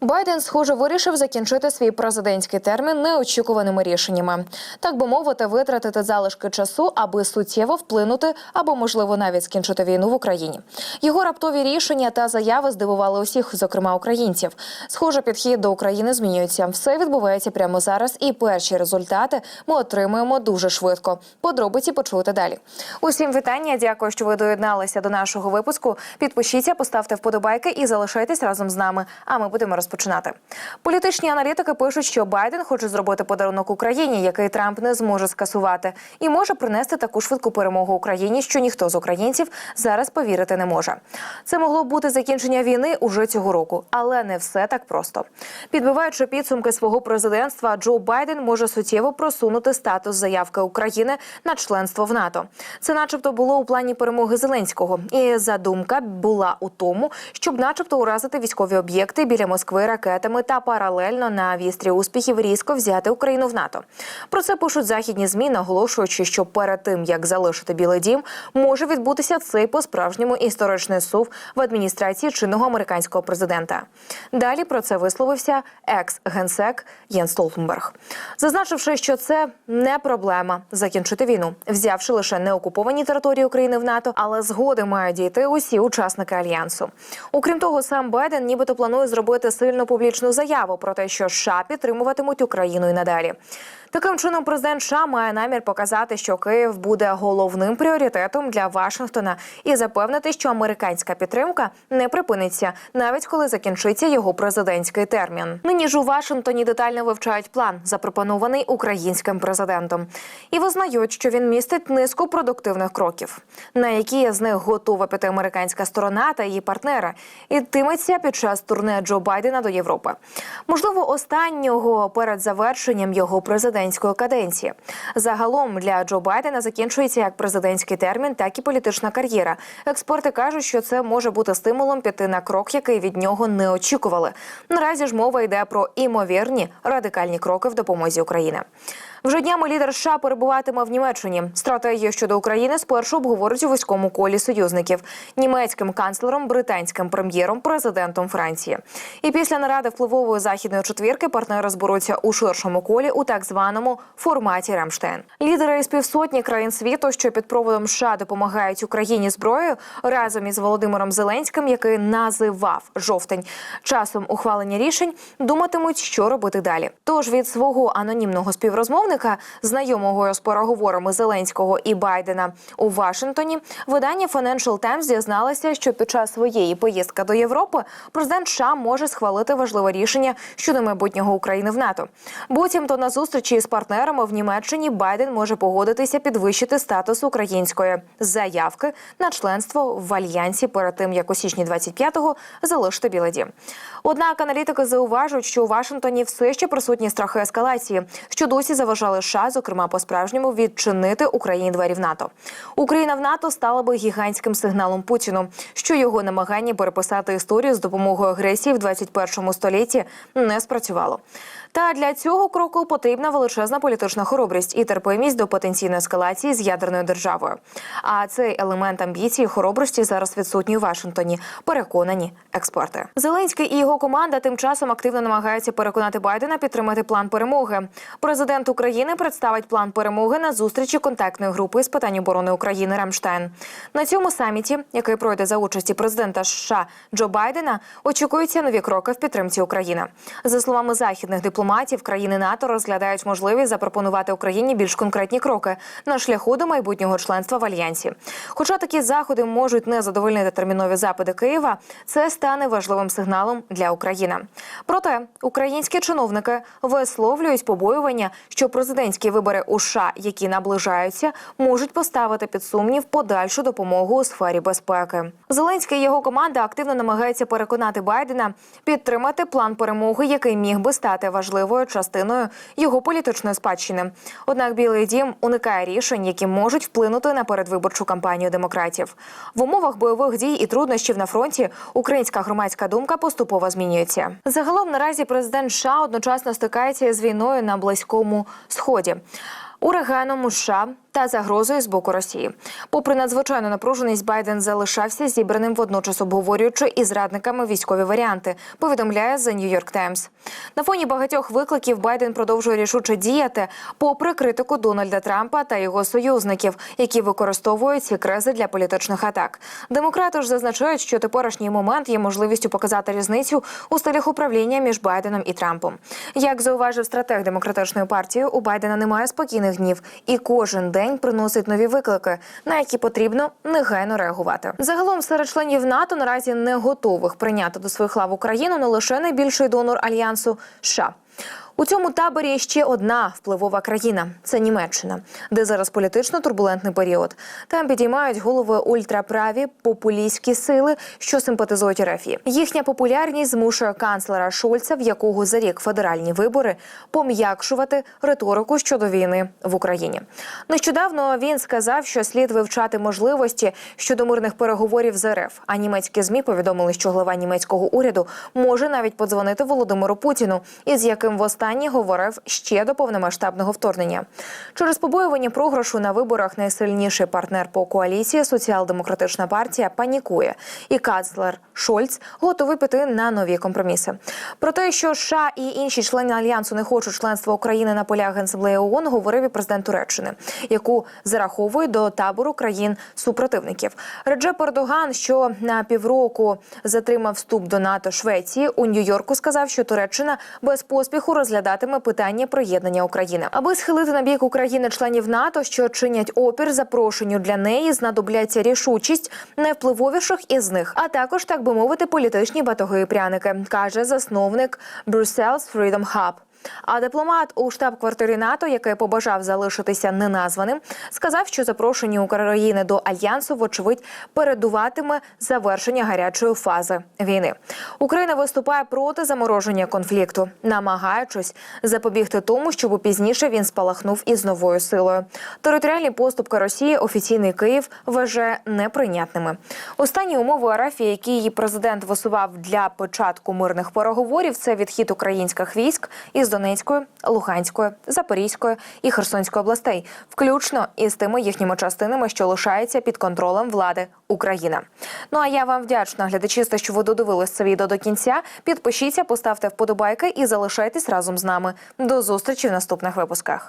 Байден, схоже, вирішив закінчити свій президентський термін неочікуваними рішеннями, так би мовити, витратити залишки часу, аби суттєво вплинути або, можливо, навіть скінчити війну в Україні. Його раптові рішення та заяви здивували усіх, зокрема українців. Схоже, підхід до України змінюється. Все відбувається прямо зараз, і перші результати ми отримуємо дуже швидко. Подробиці почуєте далі. Усім вітання. Дякую, що ви доєдналися до нашого випуску. Підпишіться, поставте вподобайки і залишайтесь разом з нами. А ми будемо розпочинати. Політичні аналітики пишуть, що Байден хоче зробити подарунок Україні, який Трамп не зможе скасувати, і може принести таку швидку перемогу Україні, що ніхто з українців зараз повірити не може. Це могло бути закінчення війни уже цього року, але не все так просто. Підбиваючи підсумки свого президентства, Джо Байден може суттєво просунути статус заявки України на членство в НАТО. Це, начебто, було у плані перемоги Зеленського, і задумка була у тому, щоб, начебто, уразити військові об'єкти біля Москви ракетами та паралельно на вістрі успіхів різко взяти Україну в НАТО. Про це пишуть західні змі, наголошуючи, що перед тим як залишити Білий Дім, може відбутися цей по справжньому історичний сув в адміністрації чинного американського президента. Далі про це висловився екс-генсек Єн Столтенберг, зазначивши, що це не проблема закінчити війну, взявши лише неокуповані території України в НАТО, але згоди мають дійти усі учасники альянсу. Окрім того, сам Байден нібито планує зробити сильну публічну заяву про те, що США підтримуватимуть Україну і надалі. Таким чином, президент США має намір показати, що Київ буде головним пріоритетом для Вашингтона і запевнити, що американська підтримка не припиниться, навіть коли закінчиться його президентський термін. Нині ж у Вашингтоні детально вивчають план, запропонований українським президентом, і визнають, що він містить низку продуктивних кроків, на які з них готова піти американська сторона та її партнери, ітиметься під час турне Джо Байдена до Європи. Можливо, останнього перед завершенням його президентської каденції. Загалом для Джо Байдена закінчується як президентський термін, так і політична кар'єра. Експерти кажуть, що це може бути стимулом піти на крок, який від нього не очікували. Наразі ж мова йде про імовірні радикальні кроки в допомозі Україні. Вже днями лідер США перебуватиме в Німеччині. Стратегію щодо України спершу обговорить у вузькому колі союзників німецьким канцлером, британським прем'єром, президентом Франції. І після наради впливової західної четвірки партнери зберуться у ширшому колі у так званому форматі Рамштайн. Лідери із півсотні країн світу, що під проводом США допомагають Україні зброєю, разом із Володимиром Зеленським, який називав жовтень часом ухвалення рішень, думатимуть, що робити далі. Тож від свого анонімного співрозмовника, знайомого з переговорами Зеленського і Байдена у Вашингтоні, видання Financial Times дізналося, що під час своєї поїздки до Європи президент США може схвалити важливе рішення щодо майбутнього України в НАТО. Буцімто на зустрічі з партнерами в Німеччині Байден може погодитися підвищити статус української заявки на членство в альянсі перед тим, як у січні 25-го залишити Білий Дім. Однак аналітики зауважують, що у Вашингтоні все ще присутні страхи ескалації, що досі заважали США, зокрема по справжньому, відчинити Україні двері в НАТО. Україна в НАТО стала би гігантським сигналом Путіну, що його намагання переписати історію з допомогою агресії в 21 столітті не спрацювало. Та для цього кроку потрібна величезна політична хоробрість і терпимість до потенційної ескалації з ядерною державою. А цей елемент амбіції хоробрості зараз відсутній у Вашингтоні. Переконані експерти. Зеленський і його команда тим часом активно намагаються переконати Байдена підтримати план перемоги. Президент України представить план перемоги на зустрічі контактної групи з питань оборони України Рамштайн. На цьому саміті, який пройде за участі президента США Джо Байдена, очікуються нові кроки в підтримці України. За словами західних дипломатів, країни НАТО розглядають можливість запропонувати Україні більш конкретні кроки на шляху до майбутнього членства в альянсі. Хоча такі заходи можуть не задовольнити термінові запити Києва, це стане важливим сигналом для України. Проте українські чиновники висловлюють побоювання, що президентські вибори у США, які наближаються, можуть поставити під сумнів подальшу допомогу у сфері безпеки. Зеленський і його команда активно намагаються переконати Байдена підтримати план перемоги, який міг би стати важливою частиною його політичної спадщини. Однак Білий Дім уникає рішень, які можуть вплинути на передвиборчу кампанію демократів. В умовах бойових дій і труднощів на фронті українська громадська думка поступово змінюється. Загалом наразі президент США одночасно стикається з війною на близькому сході. Ураганом у США та загрозою з боку Росії. Попри надзвичайну напруженість, Байден залишався зібраним водночас обговорюючи із радниками військові варіанти. Повідомляє The New York Times. На фоні багатьох викликів Байден продовжує рішуче діяти, попри критику Дональда Трампа та його союзників, які використовують ці кризи для політичних атак. Демократи ж зазначають, що теперішній момент є можливістю показати різницю у стилях управління між Байденом і Трампом. Як зауважив стратег демократичної партії, у Байдена немає спокійних днів, і кожен день приносить нові виклики, на які потрібно негайно реагувати. Загалом серед членів НАТО наразі не готових прийняти до своїх лав Україну не лише найбільший донор альянсу США. У цьому таборі ще одна впливова країна це Німеччина, де зараз політично турбулентний період. Там підіймають голови ультраправі популістські сили, що симпатизують РФ. Їхня популярність змушує канцлера Шольца, в якого за рік федеральні вибори, пом'якшувати риторику щодо війни в Україні. Нещодавно він сказав, що слід вивчати можливості щодо мирних переговорів з РФ. А німецькі змі повідомили, що глава німецького уряду може навіть подзвонити Володимиру Путіну, із яким востаннє говорив ще до повномасштабного вторгнення. Через побоювання програшу на виборах найсильніший партнер по коаліції соціал-демократична партія панікує, і канцлер Шольц готовий піти на нові компроміси. Про те, що США і інші члени альянсу не хочуть членства України на полях генасамблеї ООН, говорив і президент Туреччини, яку зараховують до табору країн супротивників. Реджеп Ердоган, що на півроку затримав вступ до НАТО Швеції, у Нью-Йорку сказав, що Туреччина без поспіху розглядатиме питання приєднання України, аби схилити на бік України членів НАТО, що чинять опір запрошенню для неї, знадобляться рішучість найвпливовіших із них, а також так би мовити, політичні батоги і пряники, каже засновник Brussels Freedom Hub. А дипломат у штаб-квартирі НАТО, який побажав залишитися неназваним, сказав, що запрошення України до альянсу, вочевидь, передуватиме завершення гарячої фази війни. Україна виступає проти замороження конфлікту, намагаючись запобігти тому, щоб пізніше він спалахнув із новою силою. Територіальні поступки Росії офіційний Київ вважає неприйнятними. Останні умови РФ, які її президент висував для початку мирних переговорів, це відхід українських військ із Донецької, Луганської, Запорізької і Херсонської областей, включно із тими їхніми частинами, що лишаються під контролем влади Україна. Ну а я вам вдячна, глядачі, що ви додивились це відео до кінця. Підпишіться, поставте вподобайки і залишайтесь разом з нами. До зустрічі в наступних випусках.